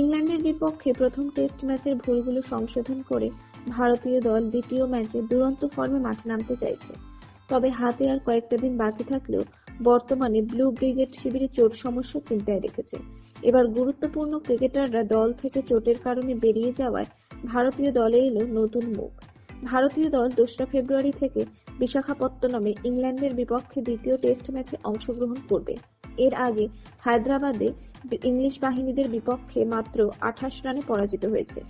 ইংল্যান্ডের বিপক্ষে প্রথম টেস্ট ম্যাচের ভুলগুলো সংশোধন করে ভারতীয় দল দ্বিতীয় ম্যাচে দুরন্ত ফর্মে মাঠে নামতে চাইছে। তবে হাতে আর কয়েকটা দিন বাকি থাকলেও বর্তমানে ব্লু ব্রিগেড শিবিরে চোট সমস্যা চিন্তায় রেখেছে। এবার গুরুত্বপূর্ণ ক্রিকেটাররা দল থেকে চোটের কারণে বেরিয়ে যাওয়ায় ভারতীয় দলে এলো নতুন মুখ। ভারতীয় দল দোসরা ফেব্রুয়ারি থেকে বিশাখাপত্তনমে ইংল্যান্ডের বিপক্ষে দ্বিতীয় টেস্ট ম্যাচে অংশগ্রহণ করবে। এর আগে হায়দ্রাবাদে ইংলিশ বাহিনীদের বিপক্ষে মাত্র আঠাশ রানে পরাজিত হয়েছে।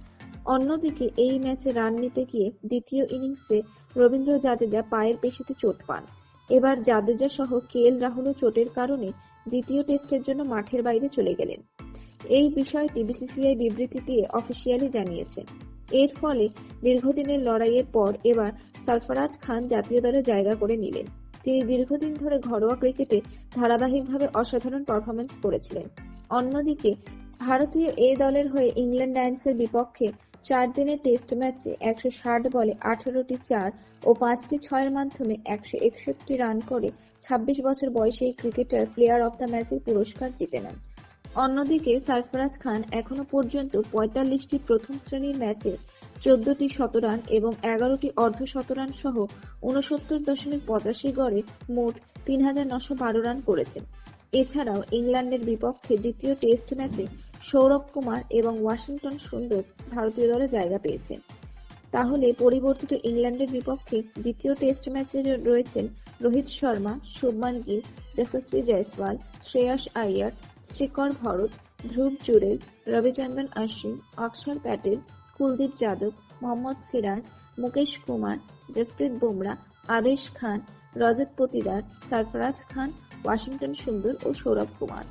অন্যদিকে এই ম্যাচে রান নিতে গিয়ে দ্বিতীয় ইনিংসে রবীন্দ্র জাদেজা পায়ের পেশিতে চোট পান। এবার জাদেজা সহ কে এল রাহুলও চোটের কারণে দ্বিতীয় টেস্টের জন্য মাঠের বাইরে চলে গেলেন। এই বিষয়টি বিসিসিআই বিবৃতি দিয়ে অফিসিয়ালি জানিয়েছে। এর ফলে দীর্ঘদিনের লড়াইয়ের পর এবার সরফরাজ খান জাতীয় দলে জায়গা করে নিলেন। তিনি দীর্ঘদিন ধরে ঘরোয়া ক্রিকেটে ধারাবাহিকভাবে অসাধারণ পারফরমেন্স করেছিলেন। অন্যদিকে, ভারতীয় এ দলের হয়ে ইংল্যান্ড লায়ন্সের বিপক্ষে চার দিনের টেস্ট ম্যাচে একশো ষাট বলে আঠারোটি চার ও পাঁচটি ছয়ের মাধ্যমে একশো একষট্টি রান করে ছাব্বিশ বছর বয়সে ক্রিকেটার প্লেয়ার অব দ্য ম্যাচের পুরস্কার জিতে নেন। অন্যদিকে সারফরাজ খান এখনও পর্যন্ত পঁয়তাল্লিশটি প্রথম শ্রেণির ম্যাচে চোদ্দটি শতরান এবং এগারোটি অর্ধ শতরান সহ উনসত্তর দশমিক পঁচাশি গড়ে মোট তিন হাজার নশো বারো রান করেছেন। এছাড়াও ইংল্যান্ডের বিপক্ষে দ্বিতীয় টেস্ট ম্যাচে সৌরভ কুমার এবং ওয়াশিংটন সুন্দর ভারতীয় দলে জায়গা পেয়েছেন। তাহলে পরিবর্তিত ইংল্যান্ডের বিপক্ষে দ্বিতীয় টেস্ট ম্যাচে রয়েছেন রোহিত শর্মা, শুভমান গিল, যশস্বী জয়সওয়াল, শ্রেয়াস আইয়ার শ্রীকর ভরত, ধ্রুব জুরেল রবিচন্দন অশ্বিন, অক্ষর প্যাটেল, কুলদীপ যাদব, মোহাম্মদ সিরাজ, মুকেশ কুমার, জসপ্রীত বুমরা, আবেশ খান, রজত পতিদার, সরফরাজ খান, ওয়াশিংটন সুন্দর ও সৌরভ কুমার।